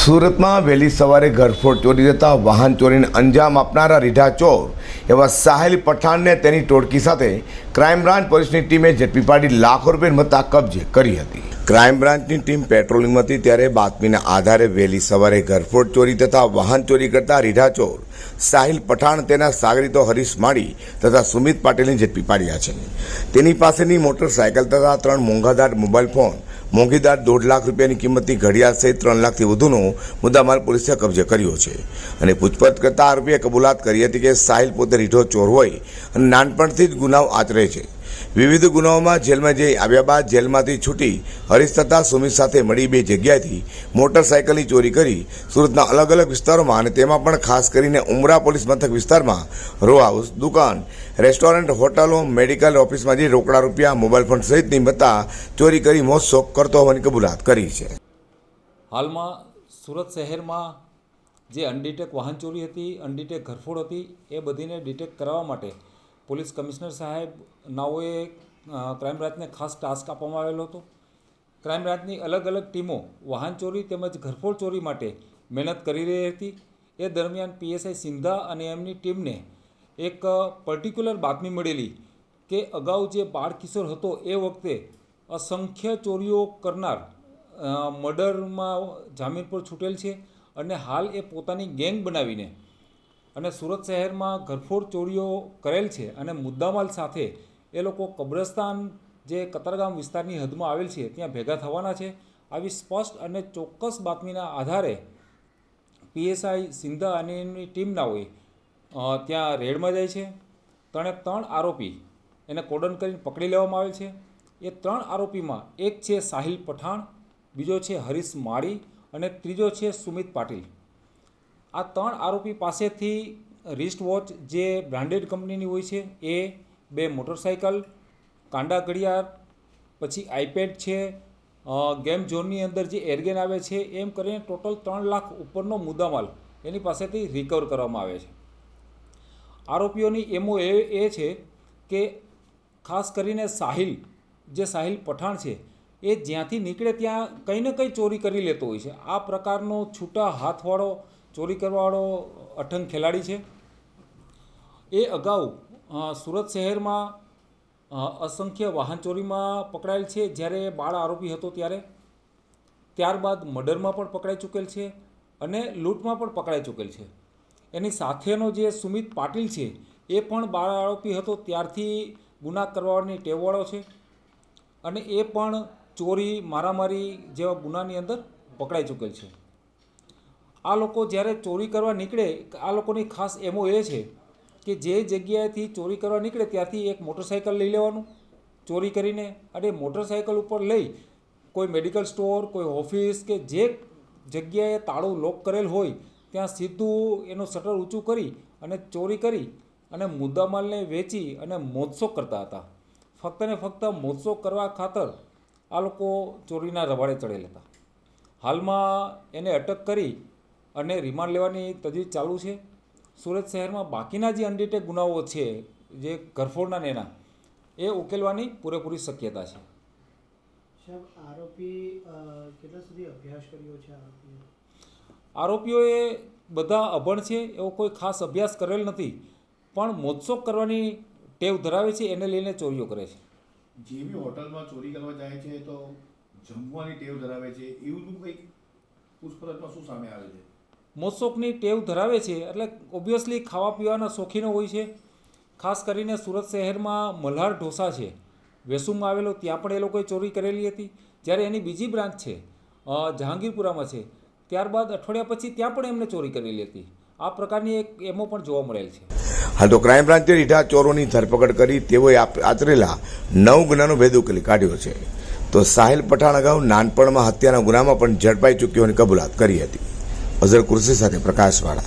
સુરતમાં વહેલી સવારે ઘરફોડ ચોરી જતા વાહન ચોરીને અંજામ આપનારા રીઢા ચોર એવા સાહેલ પઠાણને તેની ટોળકી સાથે ક્રાઇમ બ્રાન્ચ પોલીસની ટીમે ઝડપી પાડી લાખો રૂપિયા મતા કબજે કરી હતી. ક્રાઇમ બ્રાન્ચની ટીમ પેટ્રોલિંગમાં હતી ત્યારે બાતમીના આધારે વહેલી સવારે ઘરફોડ ચોરી તથા વાહન ચોરી કરતા રીઢા ચોર સાહિલ પઠાણ, તેના સાગરીતો હરીશ માળી તથા સુમિત પાટીલને ઝડપી પાડ્યા છે. તેની પાસેની મોટરસાયકલ તથા ત્રણ મોંઘાદાર મોબાઈલ ફોન, મોંઘીદાર દોઢ લાખ રૂપિયાની કિંમતની ઘડિયાળ સહિત ત્રણ લાખથી વધુનો મુદ્દામાલ પોલીસે કબજે કર્યો છે. અને પૂછપરછ કરતા આરોપીએ કબૂલાત કરી હતી કે સાહિલ પોતે રીઢો ચોર હોય અને નાનપણથી જ ગુનાઓ આચરે છે. વિવિધ ગુનાઓમાં જેલમાં જઈ આવ્યા બાદ જેલમાંથી છૂટી હરીશ તથા સુમિત સાથે મળી બે જગ્યાએથી મોટરસાયકલની ચોરી કરી સુરતના અલગ અલગ વિસ્તારોમાં અને તેમાં પણ ખાસ કરીને ઉમરા પોલીસ મથક વિસ્તારમાં રો હાઉસ દુકાન, રેસ્ટોરન્ટ, હોટલો, મેડિકલ ઓફિસમાં જઈ રોકડા રૂપિયા, મોબાઈલ ફોન સહિતની મત્તા ચોરી કરી મોજ શોખ કરતો હોવાની કબૂલાત કરી છે. હાલમાં સુરત શહેરમાં જે અનડિટેક વાહન ચોરી હતી, અનડિટેક ઘરફોડ હતી, એ બધીને ડિટેક્ટ કરાવવા માટે પોલીસ કમિશનર સાહેબ નાઓએ ક્રાઇમ બ્રાન્ચને ખાસ ટાસ્ક આપવામાં આવેલો હતો. ક્રાઇમ બ્રાન્ચની અલગ અલગ ટીમો વાહન ચોરી તેમજ ઘરફોડ ચોરી માટે મહેનત કરી રહી હતી. એ દરમિયાન પીએસઆઈ સિંધા અને એમની ટીમને એક પર્ટિક્યુલર બાતમી મળેલી કે અગાઉ જે બાળ કિશોર હતો એ વખતે અસંખ્ય ચોરીઓ કરનાર મર્ડરમાં જામીન પર છૂટેલ છે અને હાલ એ પોતાની ગેંગ બનાવીને અને સુરત શહેરમાં ઘરફોડ ચોરીઓ કરેલ છે અને મુદ્દામાલ સાથે એ લોકો કબ્રસ્તાન જે કતારગામ વિસ્તારની હદમાં આવેલ છે, ત્યાં ભેગા થવાના છે. આવી સ્પષ્ટ અને ચોક્કસ બાતમીના આધારે પીએસઆઈ સિંધા અને એની ટીમના હોય ત્યાં રેડમાં જાય છે. ત્રણે ત્રણ આરોપી એને કોડન કરીને પકડી લેવામાં આવેલ છે. એ ત્રણ આરોપીમાં એક છે સાહિલ પઠાણ બીજો છે હરીશ માળી અને ત્રીજો છે સુમિત પાટીલ. આ ત્રણ આરોપી પાસેથી રિસ્ટ વોચ જે બ્રાન્ડેડ કંપનીની હોય છે, એ બે મોટરસાઇકલ કાંડા ઘડિયાળ, પછી આઈપેડ છે ગેમ ઝોનની અંદર જે એરગેન આવે છે, એમ કરીને ટોટલ ત્રણ લાખ ઉપરનો મુદ્દામાલ એની પાસેથી રિકવર કરવામાં આવે છે. આરોપીઓની એમઓ એ એ છે કે ખાસ કરીને સાહિલ, જે સાહિલ પઠાણ છે એ જ્યાંથી નીકળે ત્યાં કંઈ ને કંઈ ચોરી કરી લેતો હોય છે. આ પ્રકારનો છૂટા હાથવાળો, ચોરી કરવાવાળો અઠંગ ખેલાડી છે. એ અગાઉ સુરત શહેરમાં અસંખ્ય વાહન ચોરીમાં પકડાયેલ છે. જ્યારે બાળ આરોપી હતો ત્યારે. ત્યારબાદ મર્ડરમાં પણ પકડાઈ ચૂકેલ છે અને લૂંટમાં પણ પકડાઈ ચૂકેલ છે. એની સાથેનો જે સુમિત પાટીલ છે, એ પણ બાળ આરોપી હતો. ત્યારથી ગુના કરવાની ટેવવાળો છે. અને એ પણ ચોરી, મારામારી જેવા ગુનાની અંદર પકડાઈ ચૂકેલ છે. આ લોકો જ્યારે ચોરી કરવા નીકળે, આ લોકોની ખાસ એમો એ છે કે જે જગ્યાએથી ચોરી કરવા નીકળે ત્યાંથી એક મોટરસાઇકલ લઈ લેવાનું, ચોરી કરીને અને મોટરસાઇકલ ઉપર લઈ કોઈ મેડિકલ સ્ટોર, કોઈ ઓફિસ કે જે જગ્યાએ તાળું લોક કરેલ હોય, ત્યાં સીધું એનું શટર ઊંચું કરી અને ચોરી કરી અને મુદ્દામાલને વેચી અને મોજશોખ કરતા હતા. ફક્ત ને ફક્ત મોજશોખ કરવા ખાતર આ લોકો ચોરીના રવાડે ચડેલ હતા હાલમાં એને અટક કરી અને રિમાન્ડ લેવાની તજવીજ ચાલુ છે. સુરત શહેરમાં બાકીના જે અનડિટેક ગુનાઓ છે જે ઘરફોડના નેના એ ઉકેલવાની પૂરેપૂરી શક્યતા છે. સાહેબ આરોપી કેટલા સુધી અભ્યાસ કર્યો છે આરોપીએ? આરોપીઓએ બધા અભણ છે એવો કોઈ ખાસ અભ્યાસ કરેલ નથી. પણ મોજશોખ કરવાની ટેવ ધરાવે છે એને લઈને ચોરીઓ કરે છે. જે હોટલમાં ચોરી કરવા જાય છે તો જમવાની ટેવ ધરાવે છે, એવું બધું કંઈક પૂછપરછમાં શું સામે આવે છે? મોસોકની ટેવ ધરાવે છે, એટલે ઓબ્વિયસલી ખાવા પીવાના શોખીનો હોય છે. ખાસ કરીને સુરત શહેરમાં મલ્હાર ઢોસા છે. વેસુમાં આવેલો, ત્યાં પણ એ લોકોએ ચોરી કરેલી હતી. જ્યારે એની બીજી બ્રાન્ચ છે જહાંગીરપુરામાં છે, ત્યારબાદ અઠવાડિયા પછી ત્યાં પણ એમને ચોરી કરેલી હતી. આ પ્રકારની એક એમો પણ જોવા મળેલ છે. હાલ તો ક્રાઇમ બ્રાન્ચે રીઢા ચોરોની ધરપકડ કરી, તેઓએ આચરેલા નવ ગુનાનો ભેદ ઉકેલી કાઢ્યો છે. તો સાહિલ પઠાણ અગાઉ નાનપણમાં હત્યાના ગુનામાં પણ ઝડપાઈ ચૂક્યો અને કબૂલાત કરી હતી. અઝર કુર્સી સાથે પ્રકાશવાળા.